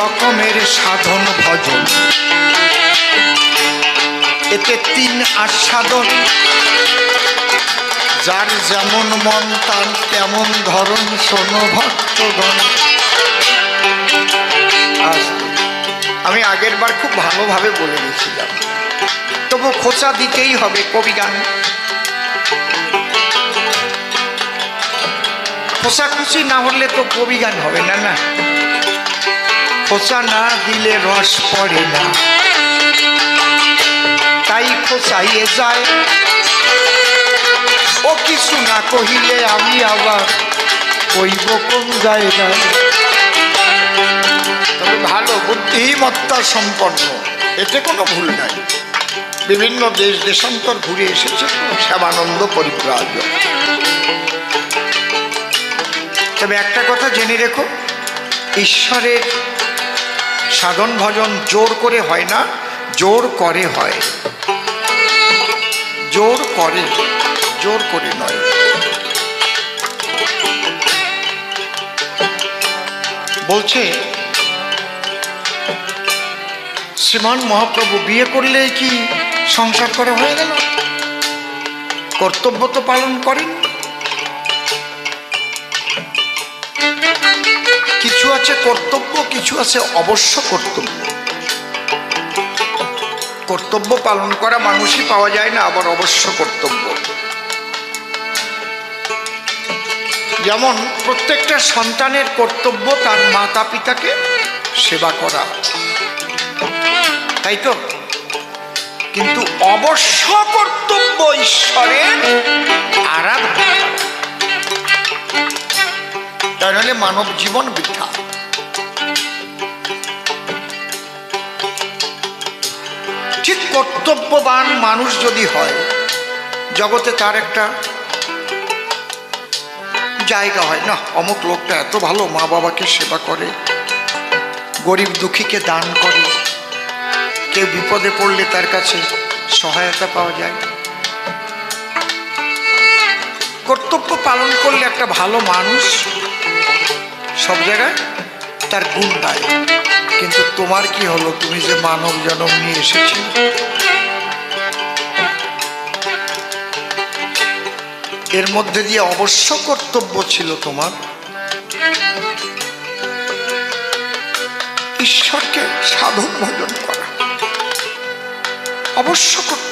রকমের সাধন ভজন। এতে তিন আস্বাদন। যার যেমন মন, তার তেমন ধরন, শোনো ভক্তগণ। আমি আগের বার খুব ভালোভাবে বলে দিয়েছিলাম। তবু খোঁচা দিতেই হবে কবি গান। খোঁচাখুচি না হলে তো কবি গান হবে, না না। খোঁচা না দিলে রস পড়ে না। তাই খোঁচাইয়ে যায়। ও কিছু না কহিলে আমি আবার কইব কোন জায়গায়। তবে ভালো বুদ্ধিমত্তা সম্পন্ন এতে কোনো ভুল নাই। বিভিন্ন দেশ দেশান্তর ঘুরে এসেছে শ্যামানন্দ পরিব্রাজ। তবে একটা কথা জেনে রেখো ঈশ্বরের সাধন ভজন জোর করে হয় না, জোর করে হয়। জোর করে জোর করে নয়। বলছে, শ্রীমান মহাপ্রভু, বিয়ে করলে কি সংসার করা হয়ে গেল? কর্তব্য তো পালন করেন। আছে কর্তব্য, কিছু আছে অবশ্য কর্তব্য। কর্তব্য পালন করা মানুষই পাওয়া যায় না, আবার অবশ্য কর্তব্য। যেমন প্রত্যেকটা সন্তানের কর্তব্য তার মাতা পিতাকে সেবা করা। তাই তো? কিন্তু অবশ্য কর্তব্য ঈশ্বরের আরাধনা। নাহলে মানব জীবন কর্তব্যবান মানুষ যদি হয়, জগতে তার একটা জায়গা হয়। না, অমুক লোকটা এত ভালো, মা বাবাকে সেবা করে, গরিব দুঃখীকে দান করে, কেউ বিপদে পড়লে তার কাছে সহায়তা পাওয়া যায়। কর্তব্য পালন করলে একটা ভালো মানুষ সব জায়গায় তার গুণ গায় কিন্তু তোমার কি হলো? তুমি যে মানব জনম নিয়ে এসেছি এর মধ্যে দিয়ে অবশ্য কর্তব্য ছিল তোমার। ঈশ্বরকে সাধন ভজন করা। অবশ্য কর্তব্য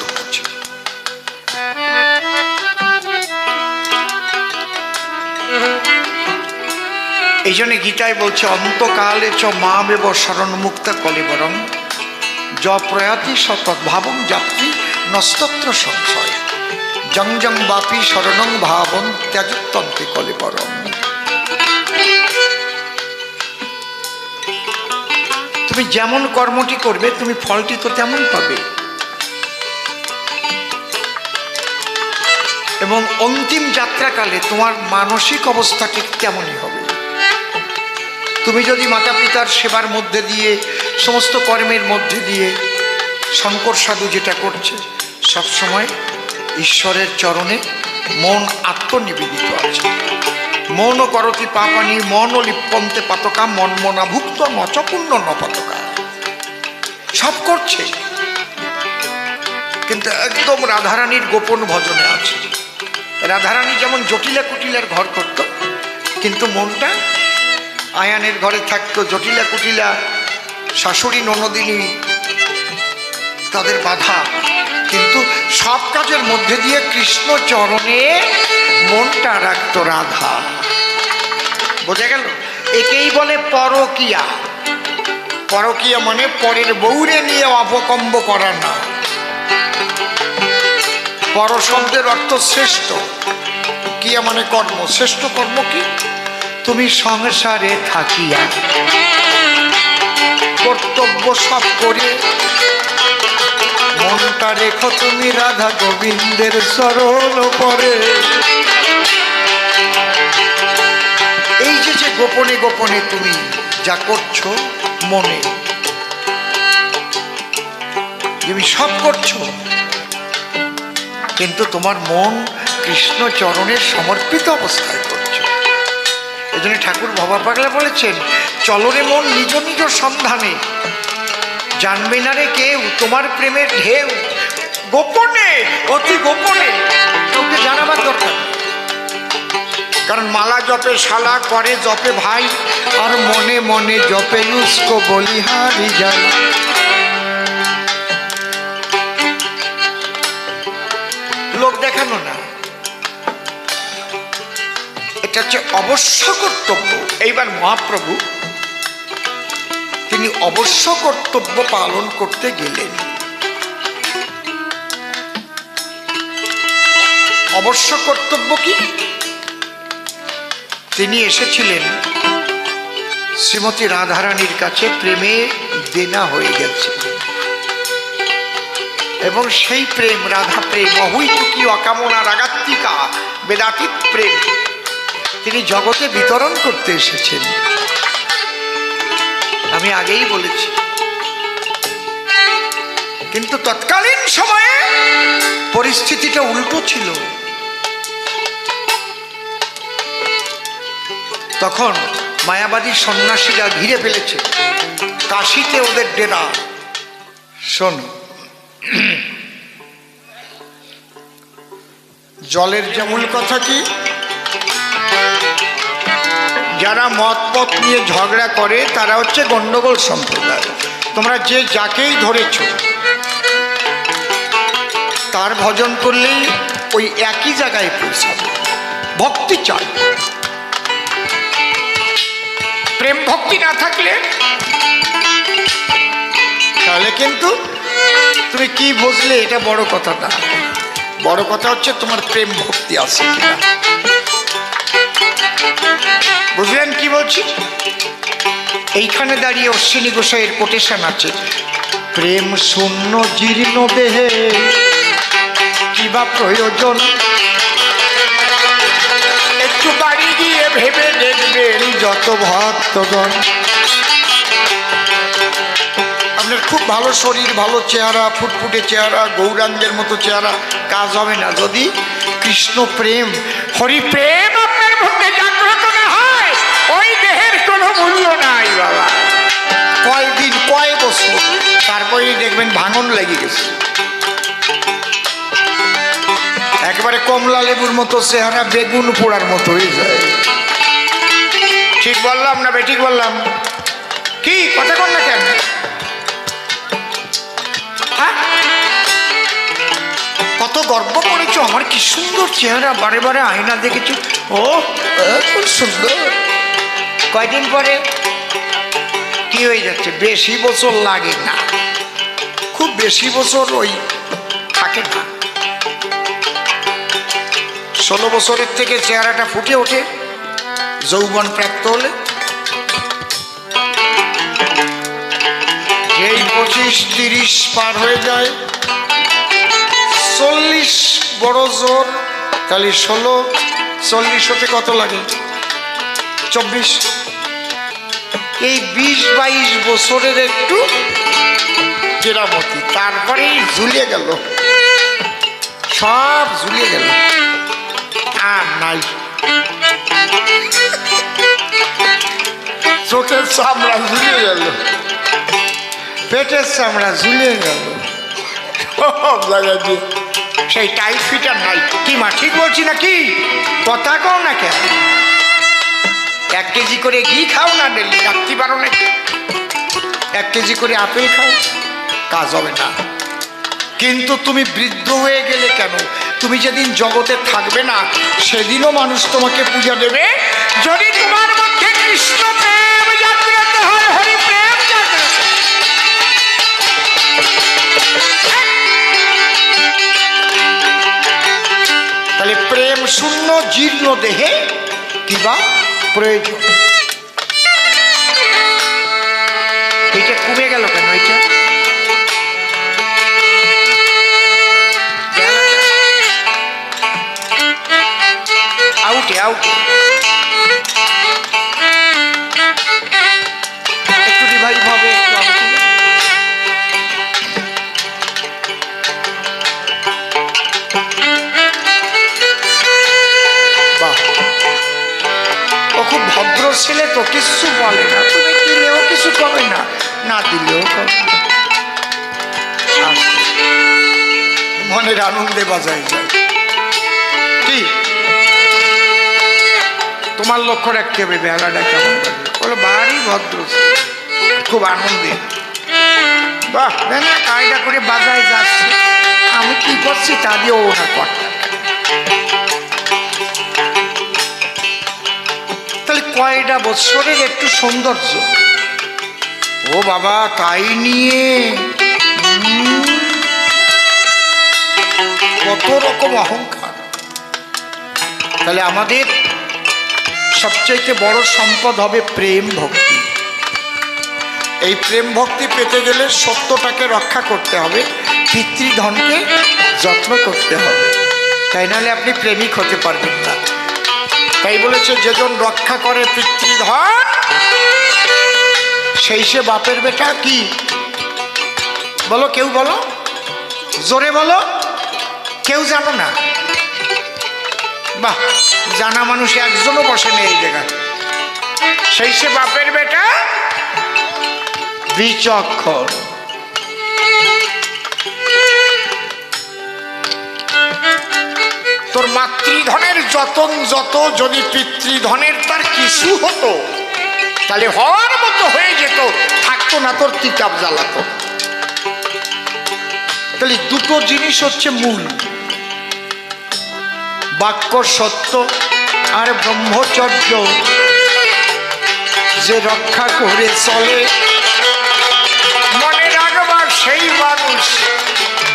এই জন্য গীতায় বলছে, অন্তকালে চ মা বেব শরণ মুক্ত কলিবরম। য প্রয়াতি সতদ্ভাবম যাত্রী নস্তত্র সংশয়। জং জং বাপি শরণং ভাবন ত্যাজতন্ত্রে কলিবরম। তুমি যেমন কর্মটি করবে, তুমি ফলটি তো তেমন পাবে। এবং অন্তিম যাত্রাকালে তোমার মানসিক অবস্থা ঠিক তেমনই হবে। তুমি যদি মাতা পিতার সেবার মধ্যে দিয়ে, সমস্ত কর্মের মধ্যে দিয়ে শঙ্কর সাধু যেটা করছে সবসময় ঈশ্বরের চরণে মন আত্মনিবেদিত আছে। মন করতি পাপানি মন লিপ্পন্তে পাতকা, মন মনা ভুক্ত নচপূর্ণ ন পাতকা সব করছে। কিন্তু একদম রাধারানীর গোপন ভজনে আছে। রাধারানী যেমন জটিলা কুটিলার ঘর করত, কিন্তু মনটা আয়ানের ঘরে থাকতো জটিলা কুটিলা শাশুড়ি ননদিনী, তাদের বাধা। কিন্তু সব কাজের মধ্যে দিয়ে কৃষ্ণ চরণে মনটা রাখত রাধা। বোঝা গেল? একেই বলে পরকিয়া। পরকিয়া মানে পরের বউরে নিয়ে অপকম্ব করা না। পর শব্দের অর্থ শ্রেষ্ঠ। কিয়া মানে কর্ম। শ্রেষ্ঠ কর্ম কি? তুমি সংসারে থাকিয়া কর্তব্য সব করে মনটা রেখো তুমি রাধা গোবিন্দের চরণ পরে এই যে যে গোপনে গোপনে তুমি যা করছ মনে, তুমি সব করছ, কিন্তু তোমার মন কৃষ্ণ চরণের সমর্পিত অবস্থায় এই জন্য ঠাকুর ভবা পাগলা বলেছেন চলরে মন নিজ নিজ সন্ধানে। জানবে না রে কেউ তোমার প্রেমের ঢেউ। গোপনে, অতি গোপনে, কাউকে জানাবার দরকার কারণ মালা জপে শালা করে, জপে ভাই, আর মনে মনে জপে উস্কো বলিহারি যায় লোক দেখানো না। এটা হচ্ছে অবশ্য কর্তব্য। এইবার মহাপ্রভু তিনি অবশ্য কর্তব্য পালন করতে গেলেন। অবশ্য কর্তব্য কি? তিনি এসেছিলেন শ্রীমতী রাধারানীর কাছে, প্রেমে দেনা হয়ে গেছে। এবং সেই প্রেম, রাধা প্রেম, অহৈতুকি অকামনা রাগাত্মিকা বেদাতীত প্রেম। তিনি জগতে বিতরণ করতে এসেছেন। আমি আগেই বলেছি। কিন্তু তৎকালীন সময়ে পরিস্থিতিটা উল্টো ছিল। তখন মায়াবাদী সন্ন্যাসীরা ঘিরে ফেলেছে। কাশিতে ওদের ডেরা। শোন। জলের যেমন কথা কি? যারা মত পথ নিয়ে ঝগড়া করে, তারা হচ্ছে গন্ডগোল সম্প্রদায়। তোমরা যে যাকেই ধরেছ, তার ভজন করলেই ওই একই জায়গায় পৌঁছাবে। ভক্তি চাই। প্রেম ভক্তি না থাকলে, তাহলে কিন্তু তুমি কি বুঝলে, এটা বড় কথা না। বড় কথা হচ্ছে তোমার প্রেম ভক্তি আছে কিনা। বুঝলেন কি বলছি? এইখানে দাঁড়িয়ে অশ্বিনী গোসাইয়ের কোটেশন আছে প্রেম শূন্য জীর্ণ দেহে কিবা প্রয়োজন? একটু বাড়ি গিয়ে ভেবে দেখবেন যত ভক্তগণ। আপনার খুব ভালো শরীর, ভালো চেহারা, ফুটফুটে চেহারা, গৌরাঙ্গের মতো চেহারা, কাজ হবে না। যদি কৃষ্ণ প্রেম, হরি প্রেম তারপরেই দেখবেন ভাঙন লেগে গেছে। একেবারে কমলা লেবুর মতো চেহারা, বেগুন পোড়ার মতো হয়ে যায়। ঠিক বললাম না বেঠিক বললাম? কি, কথা কর না কেন? হ্যাঁ? কত গর্ব করেছ, আমার কি সুন্দর চেহারা, বারে বারে আয়না দেখেছি। ও খুব সুন্দর। কয়দিন পরে? কি হয়ে যাচ্ছে, বেশি বছর লাগে না। খুব বেশি বছর ওই থাকে না। ষোলো বছরের থেকে চেহারাটা ফুটে ওঠে, যৌবন প্রাপ্ত হলে। যেই পঁচিশ তিরিশ পার হয়ে যায়, চল্লিশ বড় জোর, তাহলে ষোলো, চল্লিশ হতে কত লাগে? চব্বিশ। এই বিশ বাইশ বছরের একটু কেরামতি তারপরেই ঝুলিয়ে গেল। সব ঝুলিয়ে গেল। আর নাই। চোখের চামড়া ঝুলিয়ে গেল। পেটের চামড়া ঝুলিয়ে গেল। সব জায়গায় দিয়ে। সেই টাইট ফিটার নাই। কি মা, ঠিক বলছি নাকি? কথা কও না কেন? কেজি করে ঘি খাও না ডেলি? রাখতে পারো নাকি এক কেজি করে আপেল খাও, কাজ হবে না। কিন্তু তুমি বৃদ্ধ হয়ে গেলে কেন? তুমি যেদিন জগতে থাকবে না, সেদিনও মানুষ তোমাকে পূজা দেবে। যদি তোমার মধ্যে কৃষ্ণ প্রেম জাগ্রত হয় হরি প্রেম জাগ্রত তাহলে প্রেম শূন্য, জীর্ণ দেহে কিবা প্রয়োজন এইটা কমে গেল কেন এইটা আউটে আউটে একটু আনন্দে বাজায় যায়। কি? তোমার লক্ষ্য রাখতে হবে বেহালাটা কেমন বাজে বলো ভারী ভদ্র খুব আনন্দে। বাহ না কায়দা করে বাজায় যাচ্ছে। আমি কি করছি তা দিয়ে ওনার কথা। তাহলে কয়টা বৎসরের একটু সৌন্দর্য? ও বাবা, তাই নিয়ে। কত রকম অহংকার। তাহলে আমাদের সবচাইতে বড় সম্পদ হবে প্রেম ভক্তি। এই প্রেম ভক্তি পেতে গেলে সত্যটাকে রক্ষা করতে হবে, পিতৃধনকে যত্ন করতে হবে। তাই নাহলে আপনি প্রেমিক হতে পারবেন না। তাই বলেছে, যেজন রক্ষা করে পিতৃধন, সেই সে বাপের বেটা কি? বলো, কেউ বলো? জোরে বলো। কেউ জানো না? বাহ, জানা মানুষ একজনও বসে নেই জায়গায়। সেই সে বাপের বেটা? বিচক্ষণ। তোর মাতৃধনের যতন যত, যদি পিতৃধনের তার কিছু হতো, তাহলে হওয়ার মতো হয়ে যেত, থাকতো না তোর তিতাব জ্বালাতো। তাহলে দুটো জিনিস হচ্ছে মূল। বাক্য সত্য আর ব্রহ্মচর্য যে রক্ষা করে চলে। মনে রাখবার সেই মানুষ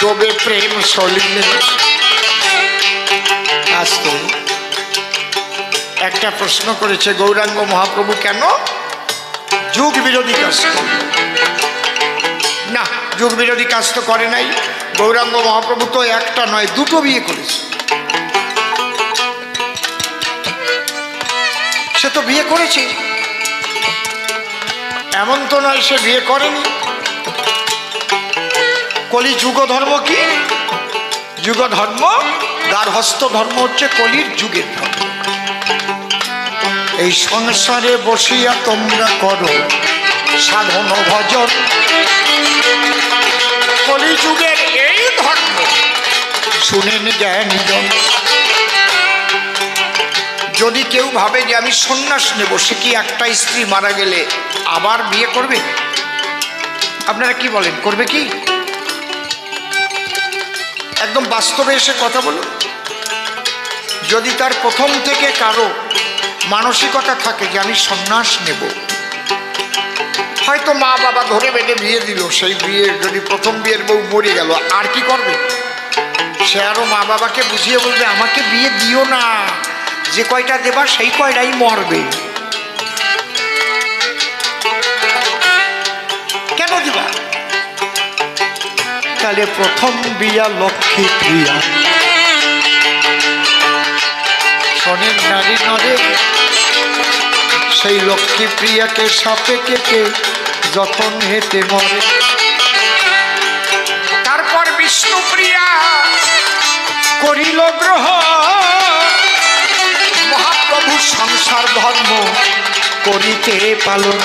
ডোবে প্রেম সলিলে। আসতো একটা প্রশ্ন করেছে গৌরাঙ্গ মহাপ্রভু, কেন? যুগ বিরোধী কাজ? না, যুগ বিরোধী কাজ তো করে নাই। গৌরাঙ্গ মহাপ্রভু তো একটা নয়, দুটো বিয়ে করেছে। সে তো বিয়ে করেছে। এমন তো নয় সে বিয়ে করেনি। কলি যুগ ধর্ম কি? যুগ ধর্ম গার্হস্থ ধর্ম হচ্ছে কলির যুগের ধর্ম। এই সংসারে বসিয়া তোমরা করো সাধন ভজন। কলিযুগের এই ধর্ম শুনেন জ্ঞানীজন। যদি কেউ ভাবে যে আমি সন্ন্যাস নেব, সে কি একটা স্ত্রী মারা গেলে আবার বিয়ে করবে? আপনারা কি বলেন, করবে কি? একদম বাস্তবে এসে কথা বলুন। যদি তার প্রথম থেকে কারও মানসিকতা থাকে যে আমি সন্ন্যাস নেব, হয়তো মা বাবা ধরে বেঁধে বিয়ে দিল, সেই বিয়ে যদি প্রথম বিয়ের বউ মরে গেল, আর কি করবে? সে আরও মা বাবাকে বুঝিয়ে বলবে, আমাকে বিয়ে দিও না। যে কয়টা দেবা, সেই কয়টাই মরবে। কেন দিবা? তাহলে প্রথম বিয়া, লক্ষ্মী প্রিয়া শোনেন নারী নরে, সেই লক্ষ্মী প্রিয়াকে সাপে কেটে যতন হেতে মরে। তারপর বিষ্ণুপ্রিয়া করিল গ্রহ সংসার ধর্ম করিতে পালন।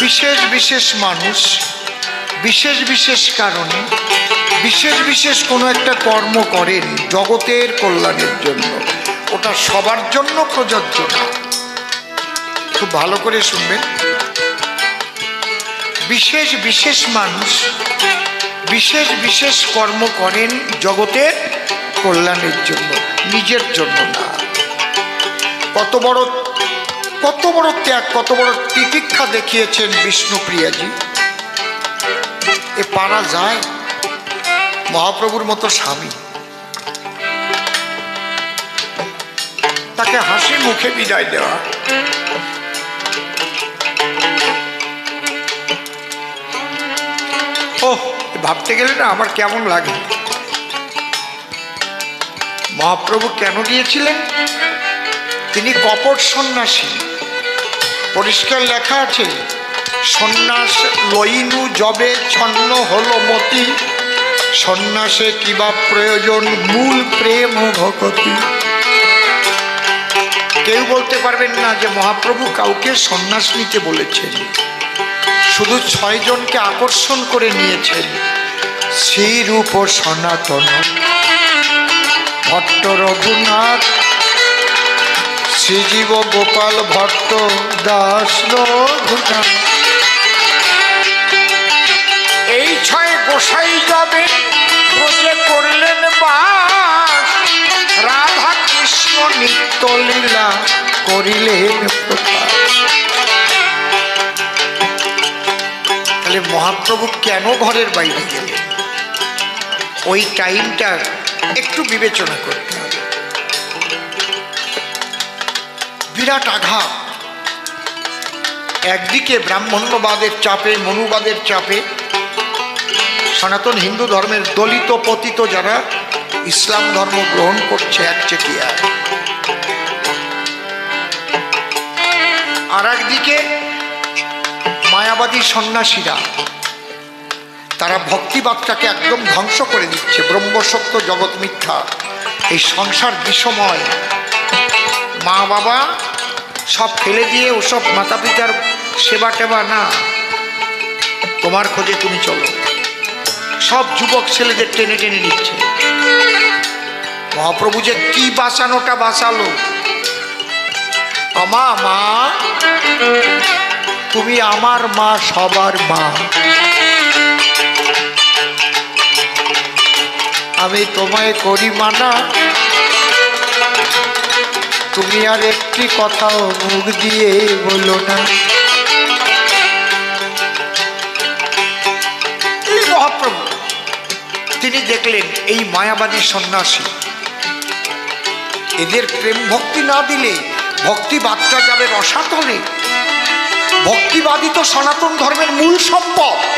বিশেষ বিশেষ মানুষ, বিশেষ বিশেষ কারণে, বিশেষ বিশেষ কোনো একটা কর্ম করেন জগতের কল্যাণের জন্য। ওটা সবার জন্য প্রযোজ্য না। খুব ভালো করে শুনবেন। বিশেষ বিশেষ মানুষ, বিশেষ বিশেষ কর্ম করেন জগতের কল্যাণের জন্য। নিজের জন্য না। কত বড় কত বড় ত্যাগ, কত বড় তিতিক্ষা দেখিয়েছেন বিষ্ণুপ্রিয়াজি এ পারা যায় মহাপ্রভুর মতো স্বামী। তাকে হাসি মুখে বিদায় দেওয়া। ও ভাবতে গেলে না আমার কেমন লাগে। মহাপ্রভু কেন গিয়েছিলেন? তিনি কপট সন্ন্যাসী। পরিষ্কার লেখা আছে, সন্ন্যাস লইনু জবে ছন্ন হল মতি, সন্ন্যাসে কিবা প্রয়োজন মূল প্রেম ভকতি কেউ বলতে পারবেন না যে মহাপ্রভু কাউকে সন্ন্যাস নিতে বলেছেন। শুধু ছয়জনকে আকর্ষণ করে নিয়েছেন। শ্রীরূপ সনাতন। ভট্ট রঘুনাথ, শ্রীজীব গোপাল ভট্ট দাস রঘুনাথ। এই ছয় গোসাই যাবে ব্রজে করলেন বাস। রাধা কৃষ্ণ নিত্য লীলা করিলেন তাহলে মহাপ্রভু কেন ঘরের বাইরে গেলেন? ওই টাইমটা একটু বিবেচনা করতে হবে। বিরাট আঘাত। একদিকে ব্রাহ্মণ্যবাদের চাপে, মনুবাদের চাপে, সনাতন হিন্দু ধর্মের দলিত পতিত যারা, ইসলাম ধর্ম গ্রহণ করছে একচেটিয়া আর একদিকে মায়াবাদী সন্ন্যাসীরা তারা ভক্তিবাদটাকে একদম ধ্বংস করে দিচ্ছে, ব্রহ্মসত্য জগৎ মিথ্যা। এই সংসার বিষময়। মা বাবা সব ফেলে দিয়ে ওসব মাতা পিতার সেবা টেবা না। তোমার খোঁজে তুমি চলো। সব যুবক ছেলেদের টেনে টেনে নিচ্ছে। মহাপ্রভু যে কি বাঁচানোটা বাঁচালো। আমা মা, তুমি আমার মা, সবার মা। আমি তোমায় করি মানা। তুমি আর একটি কথাও মুখ দিয়ে বলো না। মহাপ্রভু, তিনি দেখলেন এই মায়াবাদী সন্ন্যাসী। এদের প্রেম ভক্তি না দিলে ভক্তি বার্তা যাবে রসাতলে। ভক্তিবাদী তো সনাতন ধর্মের মূল সম্পদ।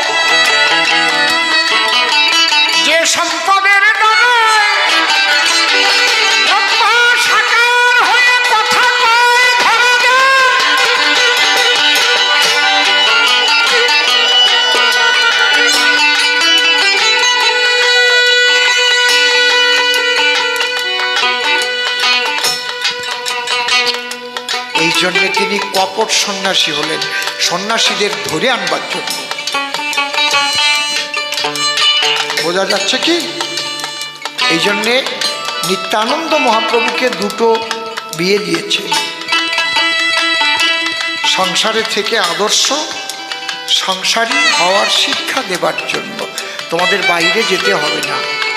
সম্পদের জন্যে তিনি কপট সন্ন্যাসী হলেন। সন্ন্যাসীদের ধরে আনবার জন্য। বোঝা যাচ্ছে কি? এই জন্যে নিত্যানন্দ মহাপ্রভুকে দুটো বিয়ে দিয়েছে। সংসারে থেকে আদর্শ, সংসারী হওয়ার শিক্ষা দেবার জন্য। তোমাদের বাইরে যেতে হবে না।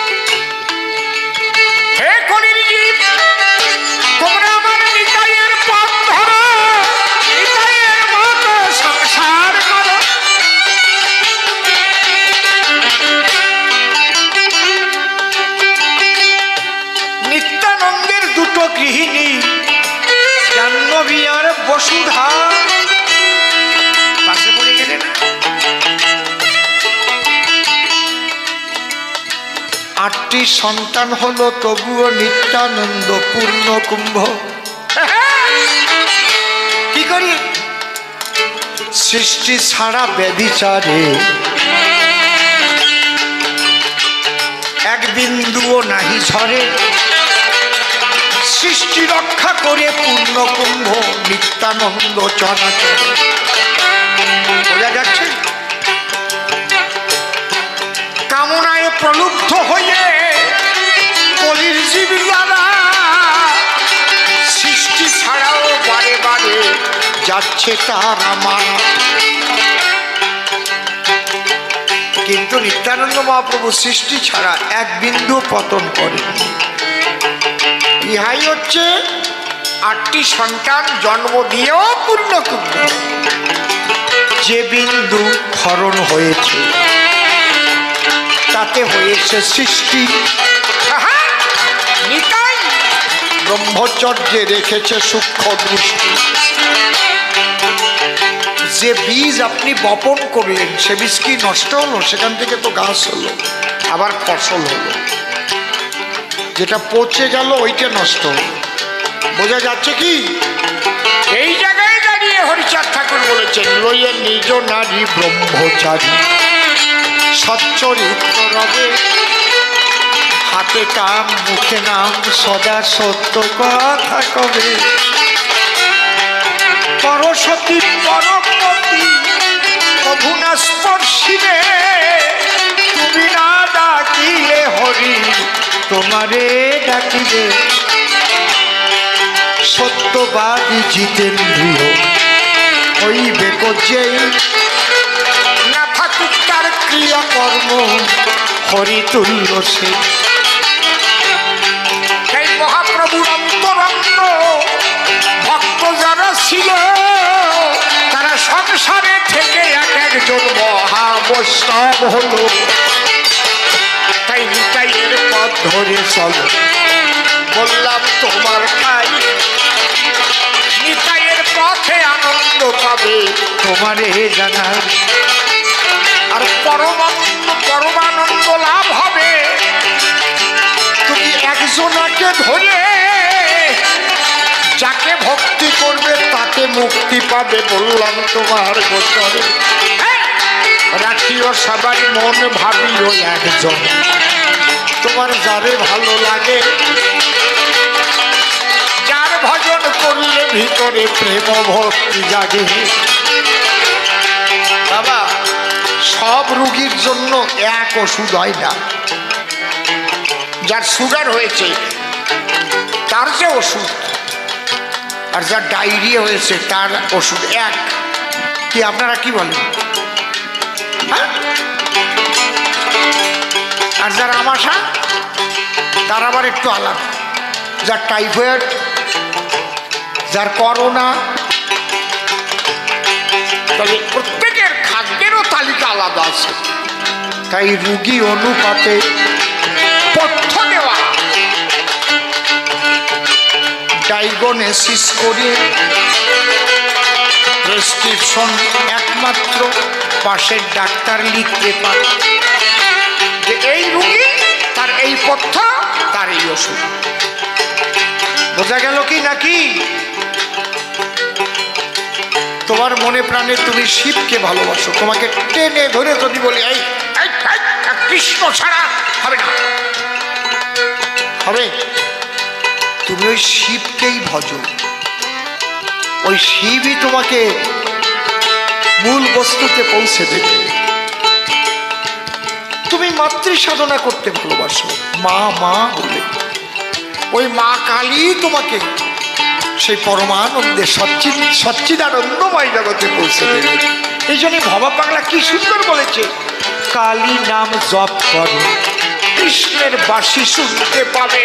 আটটি সন্তান হলো তবুও নিত্যানন্দ, পূর্ণ কুম্ভ। কি করি? সৃষ্টি ছাড়া ব্যবিচারে এক বিন্দুও নাহি ঝরে। সৃষ্টি রক্ষা করে পূর্ণ কুম্ভ, নিত্যানন্দ চলাচল বোঝা যাচ্ছে? যাচ্ছে তার আমার। কিন্তু নিত্যানন্দ মহাপ্রভু সৃষ্টি ছাড়া এক বিন্দু পতন করেননি ইহাই হচ্ছে আটটি সন্তান জন্ম দিয়েও পূর্ণ কুণ্ড যে বিন্দু ক্ষরণ হয়েছে, তাতে হয়েছে সৃষ্টি। ব্রহ্মচর্যে রেখেছে সূক্ষ্ম দৃষ্টি। যে বীজ আপনি বপন করলেন, সে বীজ কি নষ্ট হলো? সেখান থেকে তো গাছ হলো, আবার ফসল হলো। যেটা পচে গেল, ওইটা নষ্ট হলো। বোঝা যাচ্ছে কি? এই জায়গায় দাঁড়িয়ে হরিচাঁদ ঠাকুর বলেছেন লইয়ে নিজ নারী ব্রহ্মচারী, সচ্চরিত্র রবে হাতে কাম মুখে নাম, সদা সত্য কথা কবে? সরস্বতী পরমতি কভুনা স্পর্শিবে? তুমি না ডাকিলে হরি, তোমারে ডাকিবে। সত্যবাদী জিতেন্দ্রিয়, হইবে যেই। না থাকুক তার ক্রিয়াকর্ম, হরিতুল্য সে। ভক্ত যারা ছিল, তারা থেকে এক একজন তাই পথ ধরে চলো। বললাম, তোমার পথে আনন্দ পাবে, তোমারে জানা আর পরমানন্দ লাভ হবে। তুমি একজনাকে ধরে মুক্তি পাবে বললাম তোমার গোচরে রাখিও সবাই মন ভাবিও একজন। তোমার যারে ভালো লাগে যার ভজন করলে ভিতরে প্রেম ভক্তি জাগে। বাবা সব রুগীর জন্য এক ওষুধ হয় না। যার সুগার হয়েছে তার যে ওষুধ আর যার ডায়রিয়া হয়েছে, তার ওষুধ এক। কি আপনারা কি বলেন? হ্যাঁ? আর যার আমাশা, তার আবার একটু আলাদা। যার টাইফয়েড, যার করোনা, তবে প্রত্যেকের খাদ্যেরও তালিকা আলাদা আছে। তাই রুগী অনুপাতে পথ্য দেওয়া ডায়াগনোসিস করে। প্রেসক্রিপশন একমাত্র পাশের ডাক্তার লিখতে পারে। যে এই রুগী তার এই পথ্য তার এই ওষুধ। বোঝা গেল কি নাকি তোমার মনে প্রাণে তুমি শিবকে ভালোবাসো। তোমাকে টেনে ধরে যদি বলি এই, কৃষ্ণ ছাড়া হবে না। হবে? তুমি ওই শিবকেই ভজো। ওই শিবই তোমাকে মূল বস্তুতে পৌঁছে দেবে। তুমি মাতৃ সাধনা করতে ভালোবাসো, মা মা বলে। ওই মা কালী তোমাকে সেই পরমানন্দে সচ্চিদ সচ্চিদানন্দময় জগতে পৌঁছে দেবে। এই জন্য ভবা বাংলা কি সুন্দর বলেছে, কালী নাম জপ করো, কৃষ্ণের বাসি শুনতে পাবে।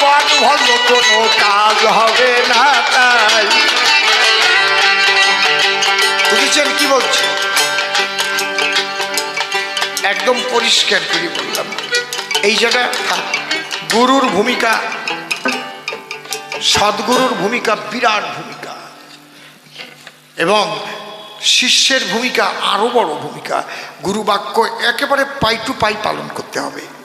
গণ ভজ কোনো কাজ হবে না তাই। বুঝেছেন কি বলছে? একদম পরিষ্কার করে বললাম। এই জায়গা গুরুর ভূমিকা, সদ্গুরুর ভূমিকা, বিরাট ভূমিকা, এবং শিষ্যের ভূমিকা আরও বড় ভূমিকা। গুরু বাক্য একেবারে পাই টু পাই পালন করতে হবে।